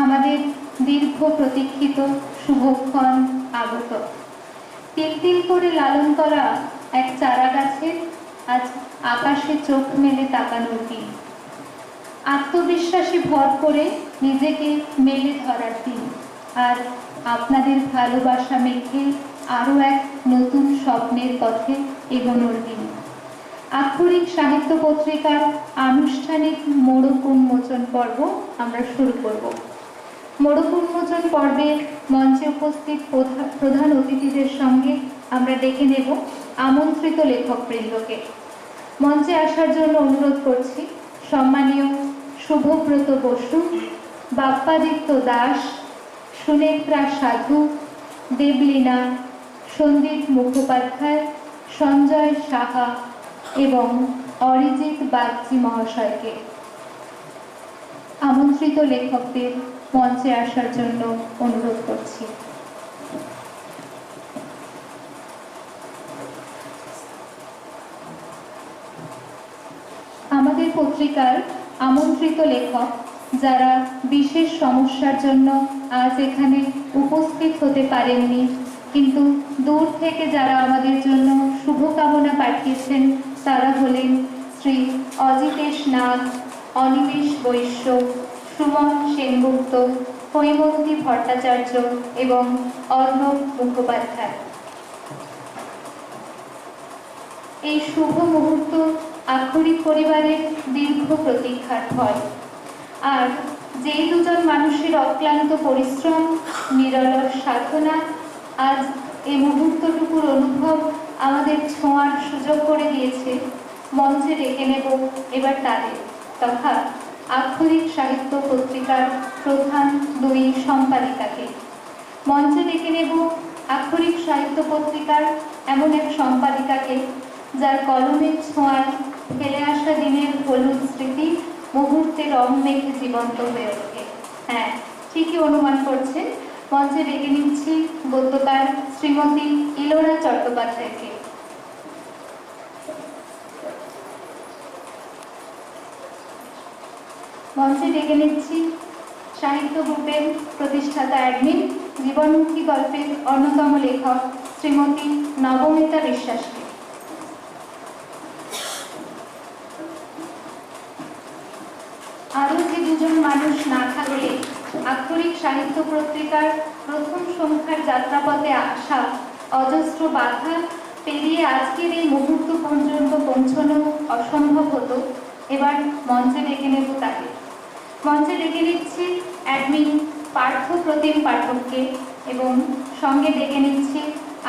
আমাদের দীর্ঘ প্রতীক্ষিত শুভক্ষণ আগত। তিল তিল করে লালন করা এক চারা গাছের আজ আকাশে চোখ মেলে তাকানোর দিন। আত্মবিশ্বাসে ভর করে নিজেকে মেলে ধরার দিন। আর আপনাদের ভালোবাসা মেখে আরও এক নতুন স্বপ্নের পথে এগোনোর দিন। আক্ষরিক সাহিত্য পত্রিকার আনুষ্ঠানিক মোড়ক উন্মোচন পর্ব আমরা শুরু করব। মোড়ক উন্মোচন পর্বে মঞ্চে উপস্থিত প্রধা- প্রধান অতিথিদের সঙ্গে আমরা ডেকে নেব আমন্ত্রিত লেখকবৃন্দকে। মঞ্চে আসার জন্য অনুরোধ করছি সম্মানীয় শুভব্রত বসু, বাপ্পাদিত্য দাস, সুনেত্রা সাধু, দেবলীনা, সন্দীপ মুখোপাধ্যায়, সঞ্জয় সাহা এবং অরিজিৎ বাগচি মহাশয়কে। আমন্ত্রিত লেখকদের মঞ্চে আসার জন্য অনুরোধ করছি। আমাদের পত্রিকার আমন্ত্রিত লেখক যারা বিশেষ সমস্যার জন্য আজ এখানে উপস্থিত হতে পারেননি, কিন্তু দূর থেকে যারা আমাদের জন্য শুভকামনা পাঠিয়েছেন, তারা হলেন শ্রী অজিতেশ নাগ, অনিমেষ বৈশ্য সুমন সেনগুপ্ত হৈমন্তী ভট্টাচার্য এবং অর্ণব মুখোপাধ্যায়। এই শুভ মুহূর্ত আক্ষরিক পরিবারের দীর্ঘ প্রতীক্ষার ফল। আর যেই দুজন মানুষের অক্লান্ত পরিশ্রম, নিরলস সাধনা, আজ এই মুহূর্তটুকুর অনুভব আমাদের ছোঁয়ার সুযোগ করে দিয়েছে। মঞ্চে ডেকে নেব এবার তাদের। তথা আক্ষরিক সাহিত্য পত্রিকার প্রধান দুই সম্পাদিকাকে। মঞ্চে ডেকে নেব আক্ষরিক সাহিত্য পত্রিকার এমন এক সম্পাদিকাকে, যার কলমের ছোঁয়ায় ফেলে আসা দিনের হলুদ স্মৃতি মুহূর্তে রং মেখে জীবন্ত হয়ে ওঠে। হ্যাঁ ঠিকই অনুমান করছেন মঞ্চে ডেকে নিচ্ছি গদ্যকার শ্রীমতী ইলোরা চট্টোপাধ্যায়কে। মঞ্চে ডেকে নিচ্ছি। সাহিত্য গ্রুপের প্রতিষ্ঠাতা অ্যাডমিন, জীবনমুখী গল্পের অন্যতম লেখক শ্রীমতী নবমিতা বিশ্বাসকে। আরও যে দুজন মানুষ না থাকলে আক্ষরিক সাহিত্য পত্রিকার প্রথম সংখ্যার যাত্রাপথে আসা অজস্র বাধা পেরিয়ে আজকের এই মুহূর্ত পর্যন্ত পৌঁছানো অসম্ভব হতো। এবার মঞ্চে ডেকে নেব তাকে। মঞ্চে ডেকে নিচ্ছি অ্যাডমিন পার্থ প্রতিম পাঠককে এবং সঙ্গে ডেকে নিচ্ছি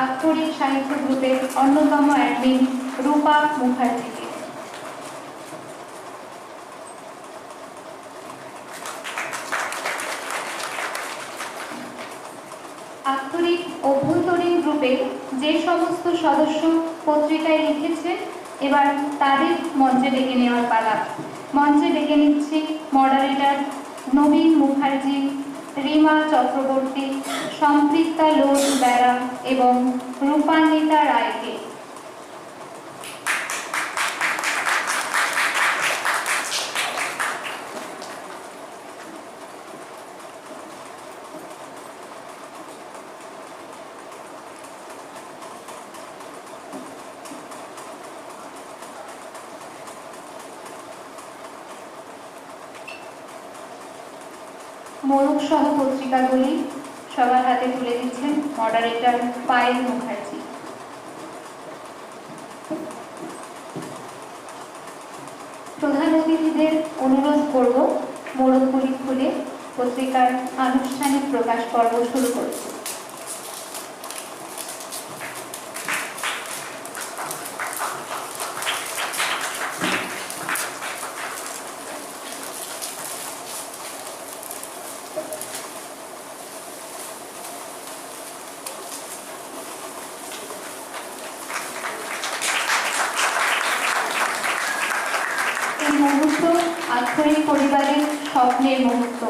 আক্ষরিক সাহিত্য গ্রুপের অন্যতম অ্যাডমিন রূপা মুখার্জিকে। অভ্যন্তরীণ গ্রুপের যে সমস্ত সদস্য পত্রিকায় লিখেছে, এবার তাদের মঞ্চে ডেকে নেওয়ার পালা। মঞ্চে ডেকে নিচ্ছি মডারেটার নবীন মুখার্জি রিমা চক্রবর্তী সম্পৃক্তা লোক বেড়া এবং রূপান্বিতা রায়কে। মোরগ সহ পত্রিকাগুলি সবার হাতে তুলে দিচ্ছেন মডারেটর পায়েল মুখার্জি। প্রধান অতিথিদের অনুরোধ করব, মোরগগুলি খুলে পত্রিকার আনুষ্ঠানিক প্রকাশ পর্ব শুরু করছে আক্ষরিক পরিবারের স্বপ্নের মুহূর্ত।